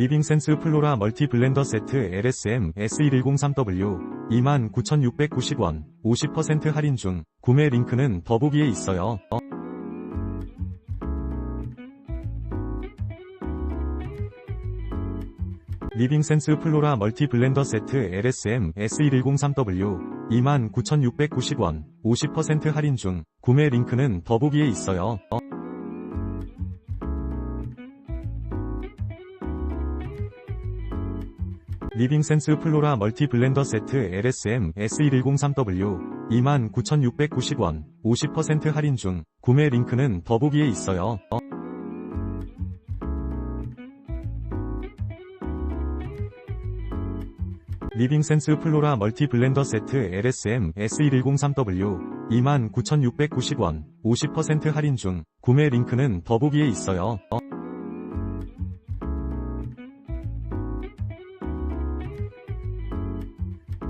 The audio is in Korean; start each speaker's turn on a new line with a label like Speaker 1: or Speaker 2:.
Speaker 1: 리빙센스 플로라 멀티 블렌더 세트 LSM S2103W 29,690원 50% 할인 중 구매 링크는 더보기에 있어요. 리빙센스 플로라 멀티 블렌더 세트 LSM S2103W 29,690원 50% 할인 중 구매 링크는 더보기에 있어요. 리빙센스 플로라 멀티 블렌더 세트 LSM S2103W 29,690원 50% 할인 중 구매 링크는 더보기에 있어요. 리빙센스 플로라 멀티 블렌더 세트 LSM S2103W 29,690원 50% 할인 중 구매 링크는 더보기에 있어요.